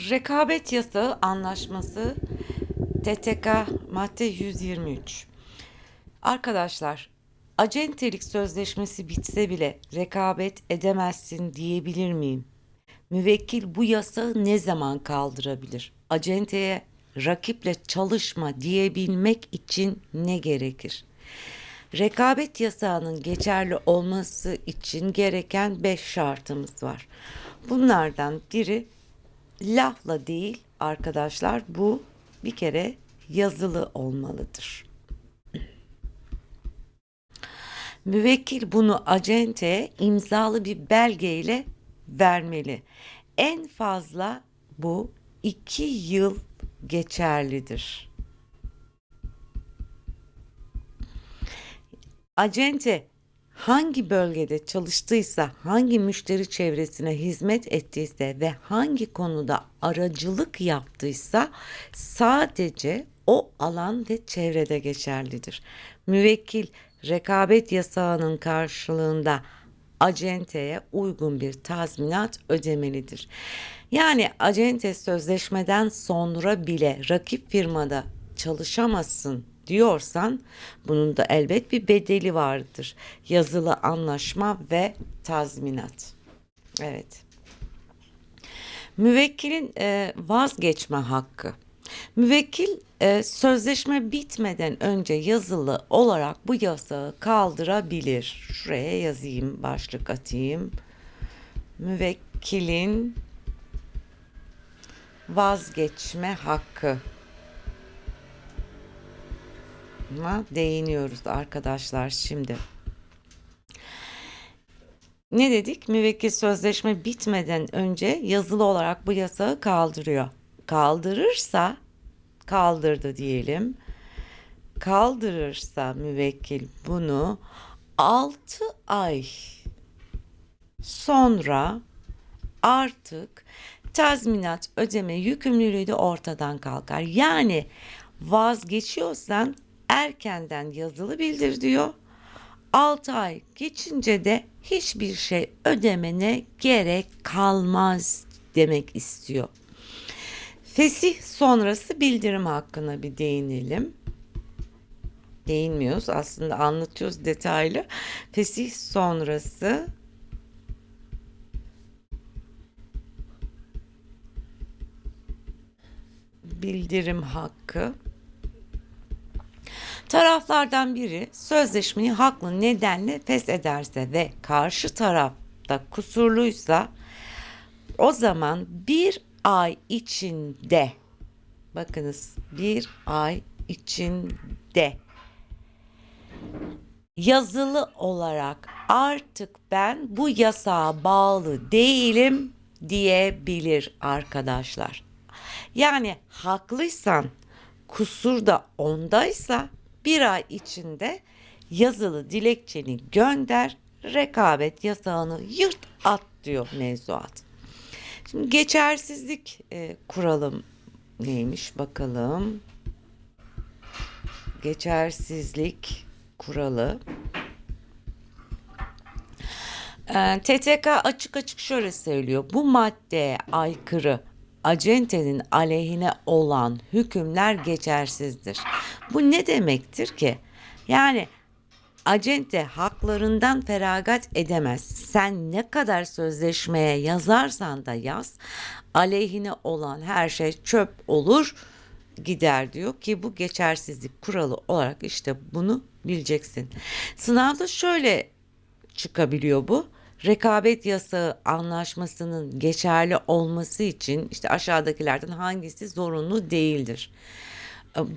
Rekabet Yasağı Anlaşması TTK madde 123. Arkadaşlar, acentelik sözleşmesi bitse bile rekabet edemezsin diyebilir miyim? Müvekkil bu yasağı ne zaman kaldırabilir? Acenteye rakiple çalışma diyebilmek için ne gerekir? Rekabet yasağının geçerli olması için gereken beş şartımız var. Bunlardan biri lafla değil arkadaşlar bu bir kere yazılı olmalıdır. Müvekkil bunu acenteye imzalı bir belgeyle vermeli. En fazla bu iki yıl geçerlidir. Acente hangi bölgede çalıştıysa, hangi müşteri çevresine hizmet ettiyse ve hangi konuda aracılık yaptıysa sadece o alan ve çevrede geçerlidir. Müvekkil rekabet yasağının karşılığında acenteye uygun bir tazminat ödemelidir. Yani acente sözleşmeden sonra bile rakip firmada çalışamazsın diyorsan bunun da elbet bir bedeli vardır. Yazılı anlaşma ve tazminat. Evet. Müvekkilin e, vazgeçme hakkı. Müvekkil e, sözleşme bitmeden önce yazılı olarak bu yasağı kaldırabilir. Şuraya yazayım, başlık atayım. Müvekkilin vazgeçme hakkı. Ma değiniyoruz arkadaşlar şimdi. Ne dedik? Müvekkil sözleşme bitmeden önce yazılı olarak bu yasağı kaldırıyor. Kaldırırsa kaldırdı diyelim. Kaldırırsa müvekkil bunu 6 ay sonra artık tazminat ödeme yükümlülüğü de ortadan kalkar. Yani vazgeçiyorsan erkenden yazılı bildir diyor. 6 ay geçince de hiçbir şey ödemene gerek kalmaz demek istiyor. Fesih sonrası bildirim hakkına bir değinelim. Değinmiyoruz aslında anlatıyoruz detaylı. Fesih sonrası bildirim hakkı. Taraflardan biri sözleşmeyi haklı nedenle feshederse ve karşı tarafta kusurluysa o zaman bir ay içinde bakınız bir ay içinde yazılı olarak artık ben bu yasağa bağlı değilim diyebilir arkadaşlar. Yani haklıysan kusur da ondaysa bir ay içinde yazılı dilekçeni gönder rekabet yasağını yırt at diyor mevzuat. Şimdi geçersizlik e, kuralım neymiş bakalım. Geçersizlik kuralı. E, TTK açık açık şöyle söylüyor. Bu maddeye aykırı acentenin aleyhine olan hükümler geçersizdir. Bu ne demektir ki? Yani acente haklarından feragat edemez. Sen ne kadar sözleşmeye yazarsan da yaz, aleyhine olan her şey çöp olur gider diyor ki bu geçersizlik kuralı olarak işte bunu bileceksin. Sınavda şöyle çıkabiliyor bu rekabet yasağı anlaşmasının geçerli olması için işte aşağıdakilerden hangisi zorunlu değildir?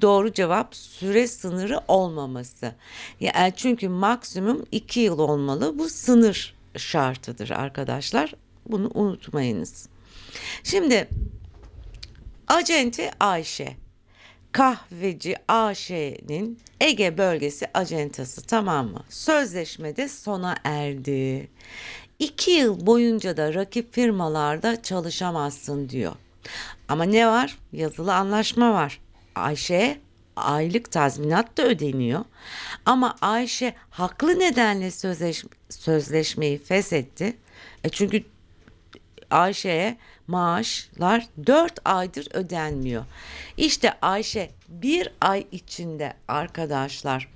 Doğru cevap süre sınırı olmaması. Yani çünkü maksimum iki yıl olmalı. Bu sınır şartıdır arkadaşlar. Bunu unutmayınız. Şimdi Acente Ayşe kahveci AŞ'nin Ege bölgesi acentası tamam mı? Sözleşmede sona erdi. İki yıl boyunca da rakip firmalarda çalışamazsın diyor. Ama ne var? Yazılı anlaşma var. Ayşe aylık tazminat da ödeniyor. Ama Ayşe haklı nedenle sözleş, sözleşmeyi feshetti. E çünkü Ayşe'ye maaşlar 4 aydır ödenmiyor. İşte Ayşe bir ay içinde arkadaşlar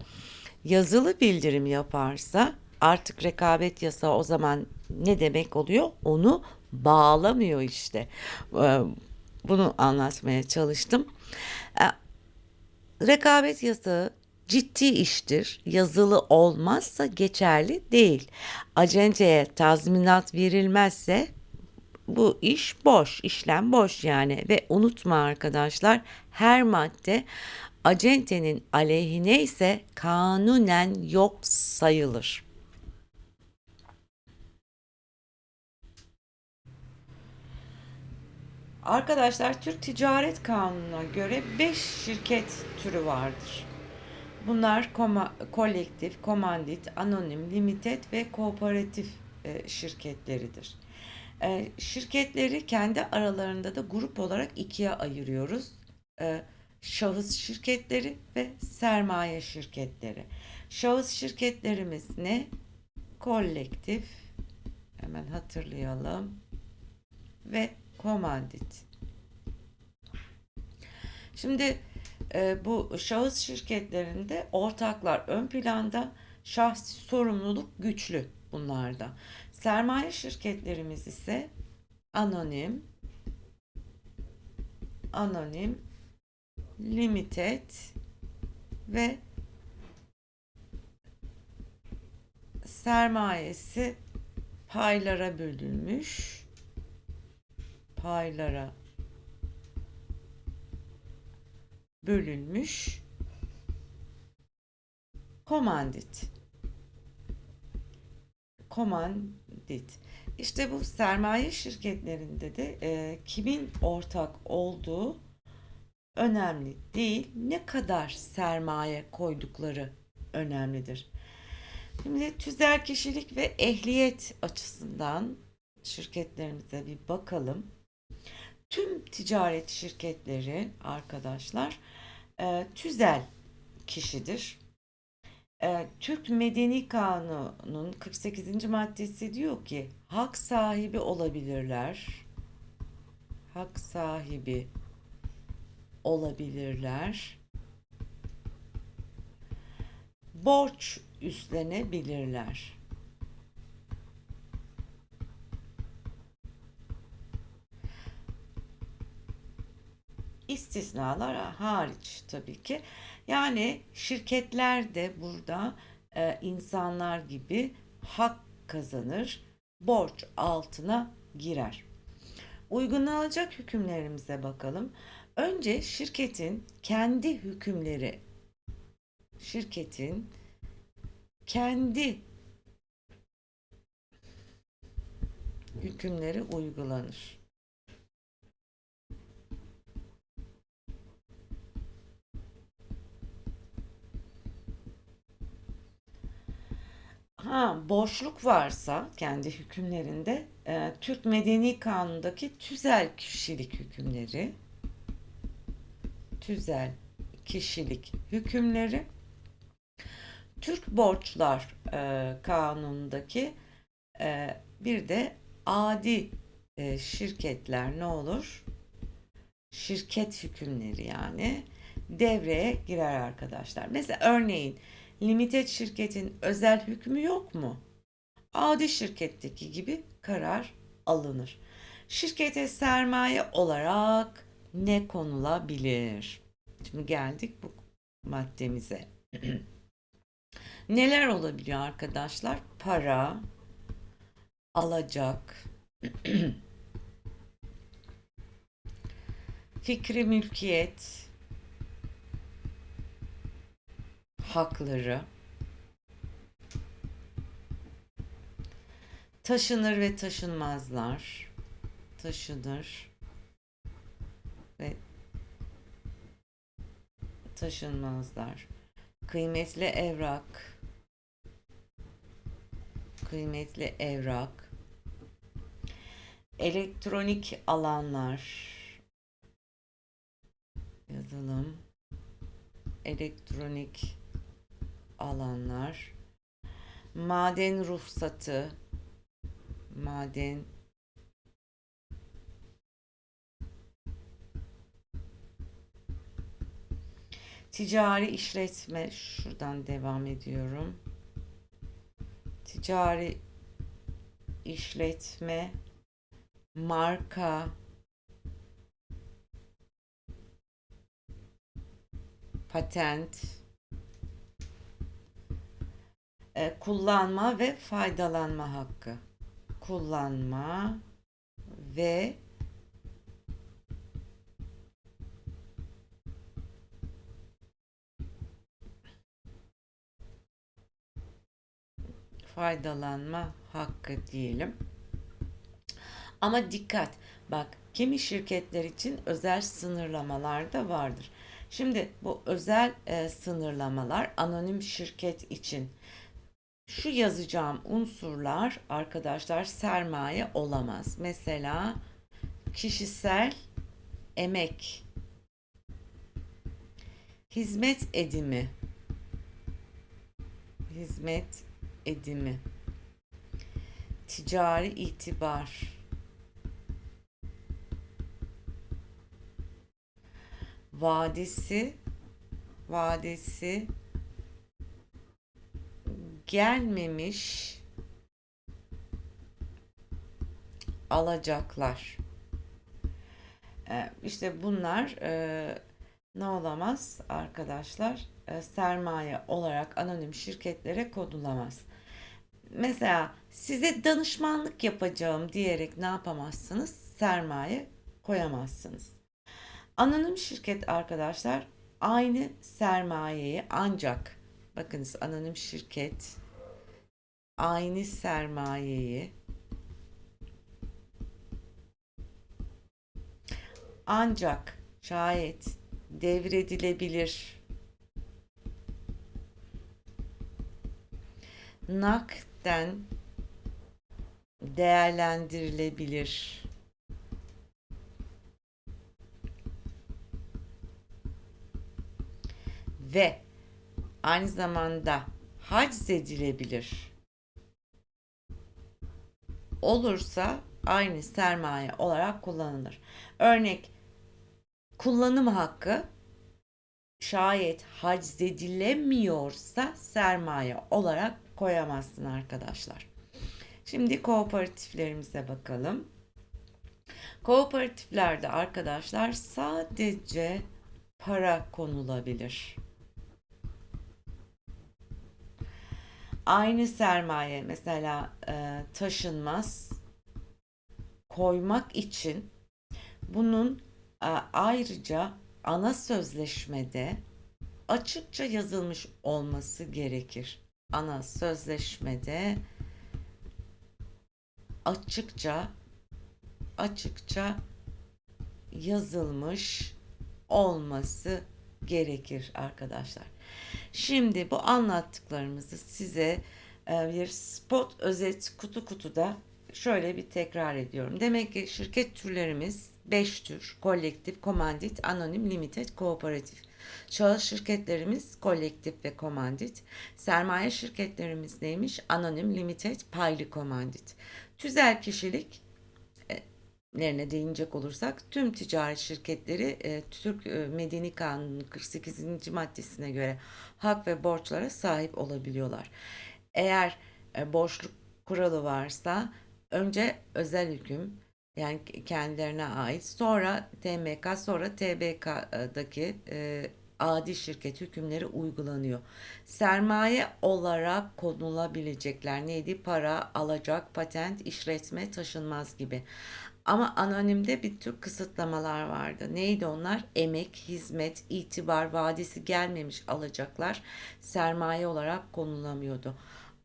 yazılı bildirim yaparsa artık rekabet yasağı o zaman ne demek oluyor? Onu bağlamıyor işte. Ee, Bunu anlatmaya çalıştım. Ee, Rekabet yasağı ciddi iştir. Yazılı olmazsa geçerli değil. Acenteye tazminat verilmezse bu iş boş, işlem boş yani ve unutma arkadaşlar her madde acentenin aleyhine ise kanunen yok sayılır. Arkadaşlar Türk Ticaret Kanunu'na göre 5 şirket türü vardır. Bunlar koma, kolektif, komandit, anonim, limited ve kooperatif e, şirketleridir. E, şirketleri kendi aralarında da grup olarak ikiye ayırıyoruz. E, şahıs şirketleri ve sermaye şirketleri. Şahıs şirketlerimiz ne? Kolektif, hemen hatırlayalım ve komandit. Şimdi e, bu şahıs şirketlerinde ortaklar ön planda, şahsi sorumluluk güçlü bunlarda. Sermaye şirketlerimiz ise anonim, anonim, limited ve sermayesi paylara bölünmüş paylara bölünmüş komandit. Komandit. İşte bu sermaye şirketlerinde de e, kimin ortak olduğu önemli değil. Ne kadar sermaye koydukları önemlidir. Şimdi tüzel kişilik ve ehliyet açısından şirketlerimize bir bakalım tüm ticaret şirketleri arkadaşlar e, tüzel kişidir. E, Türk Medeni Kanunu'nun 48. maddesi diyor ki hak sahibi olabilirler. Hak sahibi olabilirler. Borç üstlenebilirler. İstisnalar hariç tabii ki. Yani şirketler de burada e, insanlar gibi hak kazanır, borç altına girer. Uygulanacak hükümlerimize bakalım. Önce şirketin kendi hükümleri, şirketin kendi hükümleri uygulanır. Boşluk varsa kendi hükümlerinde e, Türk Medeni Kanunu'ndaki tüzel kişilik hükümleri tüzel kişilik hükümleri Türk Borçlar e, Kanunu'ndaki e, bir de adi e, şirketler ne olur? Şirket hükümleri yani devreye girer arkadaşlar. Mesela örneğin limited şirketin özel hükmü yok mu? Adi şirketteki gibi karar alınır. Şirkete sermaye olarak ne konulabilir? Şimdi geldik bu maddemize. Neler olabiliyor arkadaşlar? Para, alacak, fikri mülkiyet, hakları taşınır ve taşınmazlar taşınır ve taşınmazlar. Kıymetli evrak kıymetli evrak. Elektronik alanlar. Yazalım. Elektronik alanlar, maden ruhsatı, maden ticari işletme şuradan devam ediyorum. Ticari işletme marka patent e, kullanma ve faydalanma hakkı kullanma ve faydalanma hakkı diyelim. Ama dikkat bak kimi şirketler için özel sınırlamalar da vardır. Şimdi bu özel e, sınırlamalar anonim şirket için şu yazacağım unsurlar arkadaşlar sermaye olamaz. Mesela kişisel emek, hizmet edimi, hizmet edimi, ticari itibar, vadesi, vadesi gelmemiş alacaklar. Ee, işte bunlar e, ne olamaz arkadaşlar? E, sermaye olarak anonim şirketlere kodulamaz. Mesela size danışmanlık yapacağım diyerek ne yapamazsınız? Sermaye koyamazsınız. Anonim şirket arkadaşlar aynı sermayeyi ancak bakınız anonim şirket aynı sermayeyi ancak şayet devredilebilir. Nakden değerlendirilebilir. Ve aynı zamanda haciz edilebilir olursa aynı sermaye olarak kullanılır. Örnek kullanım hakkı şayet haciz edilemiyorsa sermaye olarak koyamazsın arkadaşlar. Şimdi kooperatiflerimize bakalım. Kooperatiflerde arkadaşlar sadece para konulabilir. Aynı sermaye mesela e, taşınmaz koymak için bunun e, ayrıca ana sözleşmede açıkça yazılmış olması gerekir. Ana sözleşmede açıkça açıkça yazılmış olması gerekir arkadaşlar. Şimdi bu anlattıklarımızı size e, bir spot özet kutu kutuda şöyle bir tekrar ediyorum. Demek ki şirket türlerimiz 5 tür. Kolektif, komandit, anonim, limited, kooperatif. Şahıs şirketlerimiz kolektif ve komandit. Sermaye şirketlerimiz neymiş? Anonim, limited, paylı komandit. Tüzel kişilik lerine değinecek olursak tüm ticaret şirketleri e, Türk e, Medeni Kanunu 48. maddesine göre hak ve borçlara sahip olabiliyorlar. Eğer e, borçluk kuralı varsa önce özel hüküm yani kendilerine ait sonra TMK sonra TBK'daki e, adi şirket hükümleri uygulanıyor. Sermaye olarak konulabilecekler neydi? Para, alacak, patent, işletme, taşınmaz gibi. Ama anonimde bir tür kısıtlamalar vardı. Neydi onlar? Emek, hizmet, itibar, vadesi gelmemiş alacaklar sermaye olarak konulamıyordu.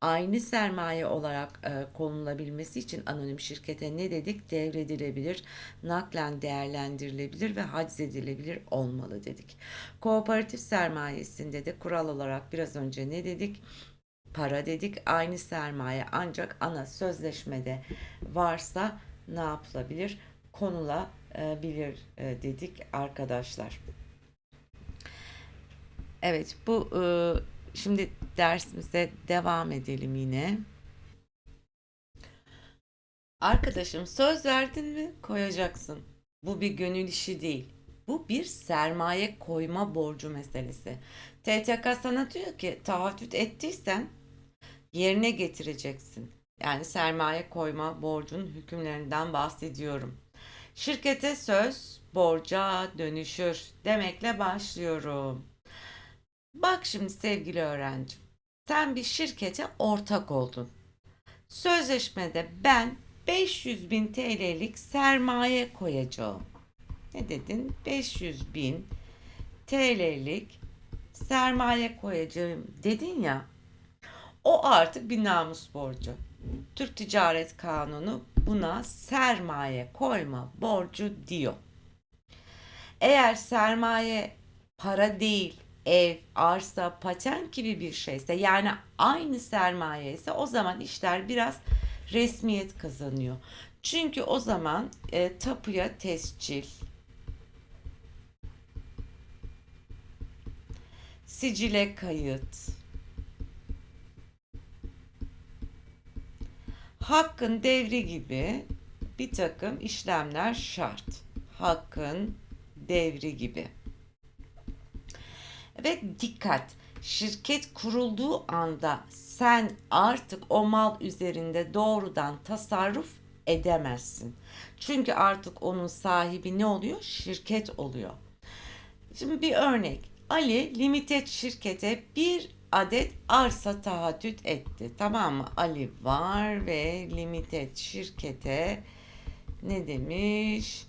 Aynı sermaye olarak e, konulabilmesi için anonim şirkete ne dedik? Devredilebilir, naklen değerlendirilebilir ve haciz edilebilir olmalı dedik. Kooperatif sermayesinde de kural olarak biraz önce ne dedik? Para dedik. Aynı sermaye ancak ana sözleşmede varsa ne yapılabilir? Konulabilir e, dedik arkadaşlar. Evet bu e, şimdi dersimize devam edelim yine. Arkadaşım söz verdin mi koyacaksın. Bu bir gönül işi değil. Bu bir sermaye koyma borcu meselesi. TTK sana diyor ki taahhüt ettiysen yerine getireceksin. Yani sermaye koyma borcun hükümlerinden bahsediyorum. Şirkete söz borca dönüşür demekle başlıyorum. Bak şimdi sevgili öğrencim. Sen bir şirkete ortak oldun. Sözleşmede ben 500 bin TL'lik sermaye koyacağım. Ne dedin? 500 bin TL'lik sermaye koyacağım dedin ya. O artık bir namus borcu. Türk Ticaret Kanunu buna sermaye koyma borcu diyor. Eğer sermaye para değil, ev, arsa, patent gibi bir şeyse yani aynı sermaye ise o zaman işler biraz resmiyet kazanıyor. Çünkü o zaman e, tapuya tescil, sicile kayıt, hakkın devri gibi bir takım işlemler şart. Hakkın devri gibi. Ve dikkat, şirket kurulduğu anda sen artık o mal üzerinde doğrudan tasarruf edemezsin. Çünkü artık onun sahibi ne oluyor? Şirket oluyor. Şimdi bir örnek. Ali Limited şirkete bir adet arsa taahhüt etti. Tamam mı? Ali var ve Limited şirkete ne demiş?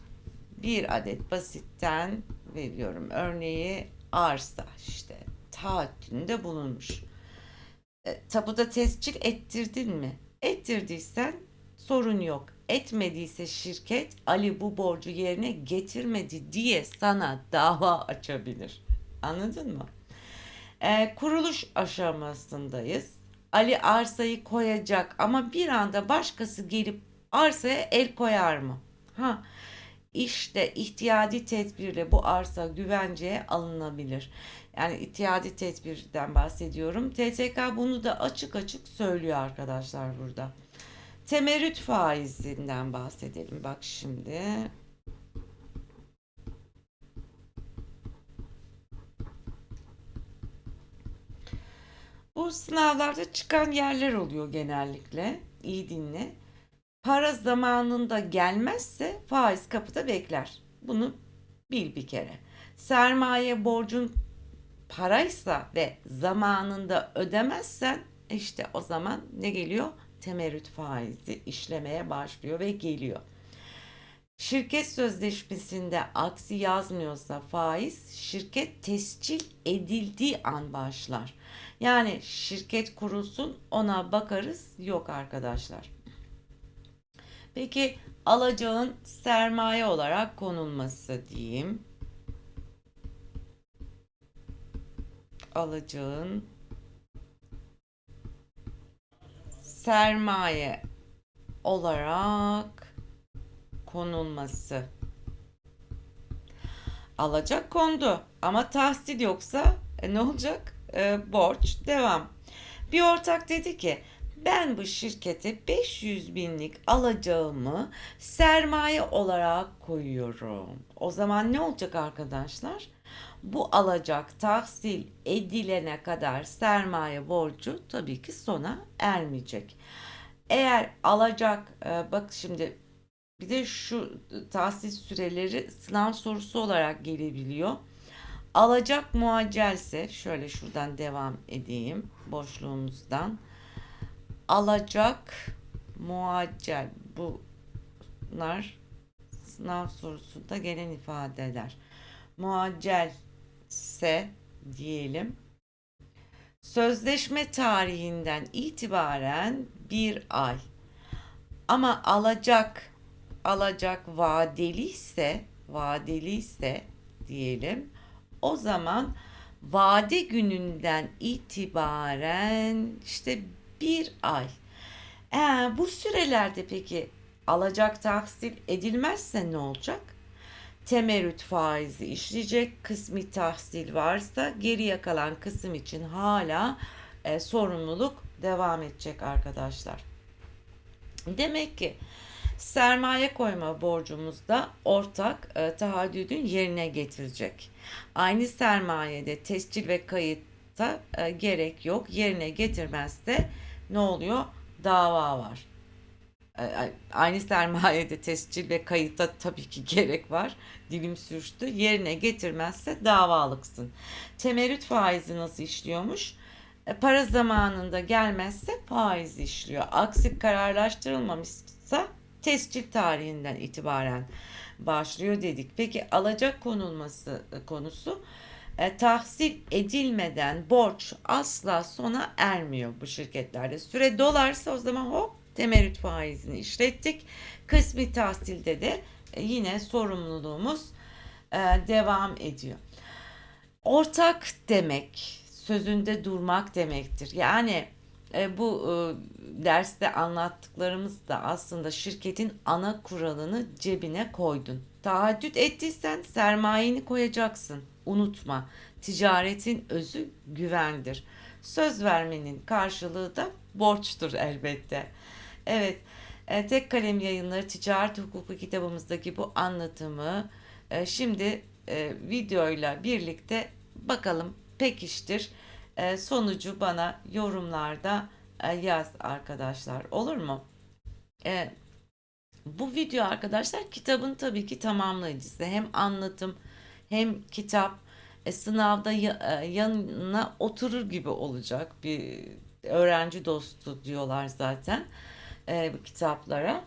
Bir adet basitten veriyorum örneği arsa işte taahhütünde bulunmuş. E, tapuda tescil ettirdin mi? Ettirdiysen sorun yok. Etmediyse şirket Ali bu borcu yerine getirmedi diye sana dava açabilir. Anladın mı? E, kuruluş aşamasındayız. Ali arsayı koyacak ama bir anda başkası gelip arsaya el koyar mı? Ha, işte ihtiyadi tedbirle bu arsa güvenceye alınabilir. Yani ihtiyadi tedbirden bahsediyorum. TTK bunu da açık açık söylüyor arkadaşlar burada. Temerrüt faizinden bahsedelim. Bak şimdi. Bu sınavlarda çıkan yerler oluyor genellikle. İyi dinle. Para zamanında gelmezse faiz kapıda bekler. Bunu bil bir kere. Sermaye borcun paraysa ve zamanında ödemezsen işte o zaman ne geliyor? Temerrüt faizi işlemeye başlıyor ve geliyor. Şirket sözleşmesinde aksi yazmıyorsa faiz şirket tescil edildiği an başlar. Yani şirket kurulsun ona bakarız yok arkadaşlar. Peki alacağın sermaye olarak konulması diyeyim. Alacağın sermaye olarak konulması. Alacak kondu ama tahsil yoksa e, ne olacak? E, borç devam. Bir ortak dedi ki ben bu şirkete 500 binlik alacağımı sermaye olarak koyuyorum. O zaman ne olacak arkadaşlar? Bu alacak tahsil edilene kadar sermaye borcu tabii ki sona ermeyecek. Eğer alacak e, bak şimdi bir de şu tahsil süreleri sınav sorusu olarak gelebiliyor. Alacak muaccelse şöyle şuradan devam edeyim boşluğumuzdan alacak muaccel bunlar sınav sorusunda gelen ifadeler. Muaccel ise diyelim sözleşme tarihinden itibaren bir ay. Ama alacak alacak vadeli ise vadeli ise diyelim o zaman vade gününden itibaren işte bir ay. Ee, bu sürelerde peki alacak tahsil edilmezse ne olacak? Temerrüt faizi işleyecek, kısmi tahsil varsa geriye kalan kısım için hala e, sorumluluk devam edecek arkadaşlar. Demek ki Sermaye koyma borcumuzda ortak e, taahhüdün yerine getirecek. Aynı sermayede tescil ve kayıtta e, gerek yok. Yerine getirmezse ne oluyor? Dava var. E, e, Aynı sermayede tescil ve kayıtta tabii ki gerek var. Dilim sürçtü. Yerine getirmezse davalıksın. Temerrüt faizi nasıl işliyormuş? E, Para zamanında gelmezse faiz işliyor. Aksi kararlaştırılmamışsa tescil tarihinden itibaren başlıyor dedik. Peki alacak konulması e, konusu e, tahsil edilmeden borç asla sona ermiyor bu şirketlerde. Süre dolarsa o zaman hop temerrüt faizini işlettik. Kısmi tahsilde de e, yine sorumluluğumuz e, devam ediyor. Ortak demek sözünde durmak demektir. Yani e, bu e, derste anlattıklarımız da aslında şirketin ana kuralını cebine koydun. Taahhüt ettiysen sermayeni koyacaksın. Unutma. Ticaretin özü güvendir. Söz vermenin karşılığı da borçtur elbette. Evet, e, Tek Kalem Yayınları Ticaret Hukuku kitabımızdaki bu anlatımı e, şimdi e, videoyla birlikte bakalım pekiştir. E, sonucu bana yorumlarda e, yaz arkadaşlar. Olur mu? E, bu video arkadaşlar kitabın tabii ki tamamlayıcısı. Hem anlatım hem kitap e, sınavda e, yanına oturur gibi olacak bir öğrenci dostu diyorlar zaten bu kitaplara.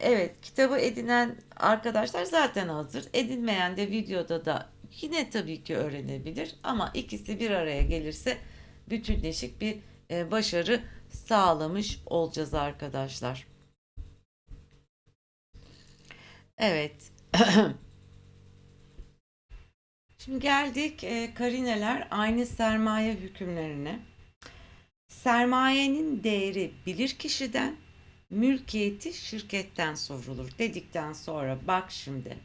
Evet kitabı edinen arkadaşlar zaten hazır. Edinmeyen de videoda da yine tabii ki öğrenebilir ama ikisi bir araya gelirse bütünleşik bir e, başarı sağlamış olacağız arkadaşlar. Evet. Şimdi geldik e, karineler aynı sermaye hükümlerine. Sermayenin değeri bilir kişiden, mülkiyeti şirketten sorulur dedikten sonra bak şimdi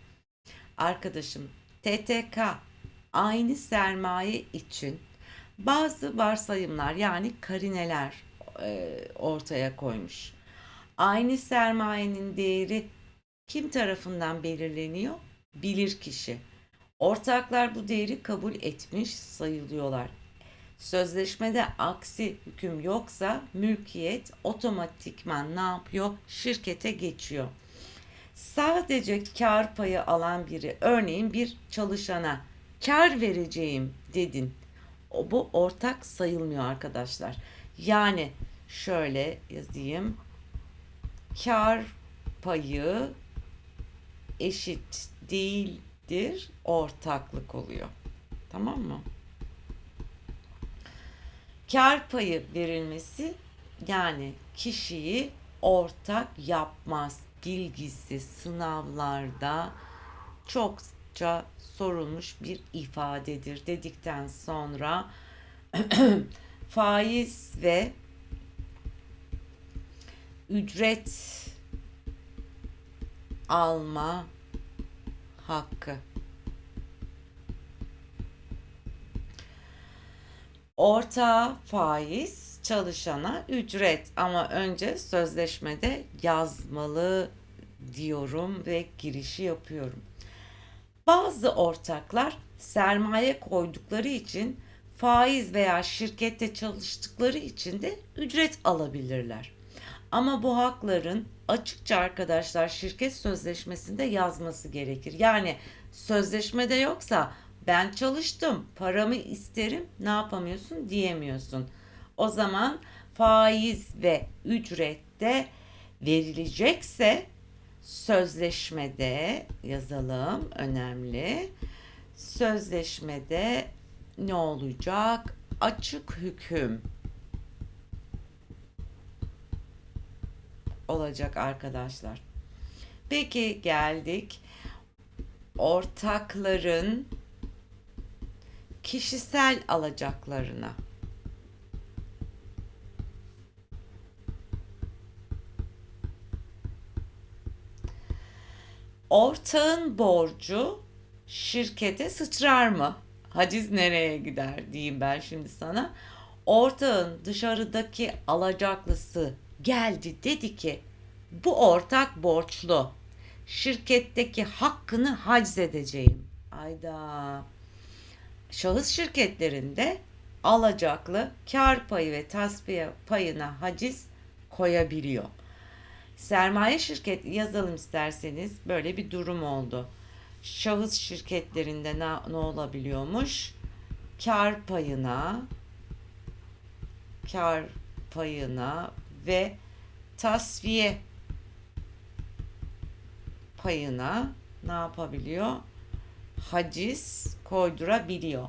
arkadaşım TTK aynı sermaye için bazı varsayımlar yani karineler e, ortaya koymuş. Aynı sermayenin değeri kim tarafından belirleniyor? Bilir kişi. Ortaklar bu değeri kabul etmiş sayılıyorlar. Sözleşmede aksi hüküm yoksa mülkiyet otomatikman ne yapıyor? Şirkete geçiyor. Sadece kar payı alan biri, örneğin bir çalışana kar vereceğim dedin. O bu ortak sayılmıyor arkadaşlar. Yani şöyle yazayım. Kar payı eşit değildir, ortaklık oluyor. Tamam mı? Kar payı verilmesi yani kişiyi ortak yapmaz. Bilgisi sınavlarda çokça sorulmuş bir ifadedir dedikten sonra faiz ve ücret alma hakkı. Ortağa faiz, çalışana ücret ama önce sözleşmede yazmalı diyorum ve girişi yapıyorum. Bazı ortaklar sermaye koydukları için faiz veya şirkette çalıştıkları için de ücret alabilirler. Ama bu hakların açıkça arkadaşlar şirket sözleşmesinde yazması gerekir. Yani sözleşmede yoksa ben çalıştım, paramı isterim, ne yapamıyorsun diyemiyorsun. O zaman faiz ve ücrette verilecekse sözleşmede yazalım önemli. Sözleşmede ne olacak? Açık hüküm olacak arkadaşlar. Peki geldik ortakların kişisel alacaklarına. Ortağın borcu şirkete sıçrar mı? Haciz nereye gider diyeyim ben şimdi sana. Ortağın dışarıdaki alacaklısı geldi dedi ki Bu ortak borçlu. Şirketteki hakkını haciz edeceğim. Ayda. Şahıs şirketlerinde alacaklı kar payı ve tasfiye payına haciz koyabiliyor. Sermaye şirket yazalım isterseniz böyle bir durum oldu. Şahıs şirketlerinde ne, ne olabiliyormuş? Kar payına kar payına ve tasfiye payına ne yapabiliyor? Haciz koydurabiliyor.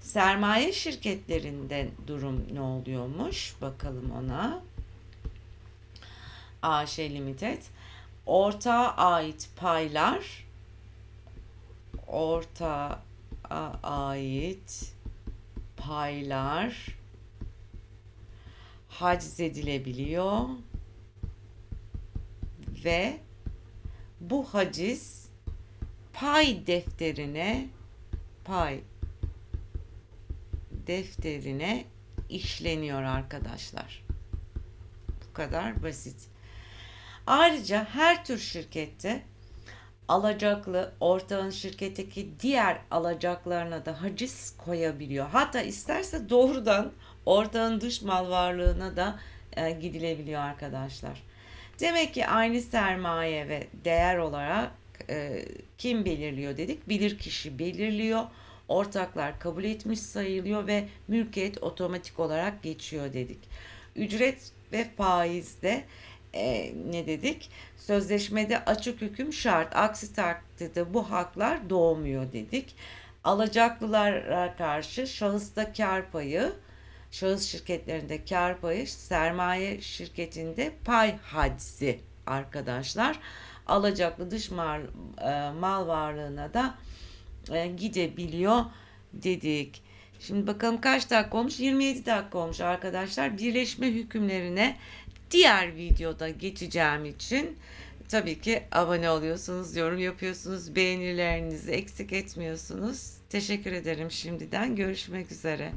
Sermaye şirketlerinde durum ne oluyormuş? Bakalım ona. AŞ Limited. Ortağa ait paylar ortağa ait paylar haciz edilebiliyor ve bu haciz pay defterine pay defterine işleniyor arkadaşlar. Bu kadar basit. Ayrıca her tür şirkette alacaklı ortağın şirketteki diğer alacaklarına da haciz koyabiliyor. Hatta isterse doğrudan ortağın dış mal varlığına da e, gidilebiliyor arkadaşlar. Demek ki aynı sermaye ve değer olarak e, kim belirliyor dedik? Bilir kişi belirliyor. Ortaklar kabul etmiş sayılıyor ve mülkiyet otomatik olarak geçiyor dedik. Ücret ve faizde e, ne dedik? Sözleşmede açık hüküm şart. Aksi takdirde bu haklar doğmuyor dedik. Alacaklılara karşı şahısta kar payı, şahıs şirketlerinde kar payı, sermaye şirketinde pay haczi arkadaşlar. Alacaklı dış mal, e, mal varlığına da e, gidebiliyor dedik. Şimdi bakalım kaç dakika olmuş? 27 dakika olmuş arkadaşlar. Birleşme hükümlerine diğer videoda geçeceğim için tabii ki abone oluyorsunuz, yorum yapıyorsunuz, beğenilerinizi eksik etmiyorsunuz. Teşekkür ederim şimdiden. Görüşmek üzere.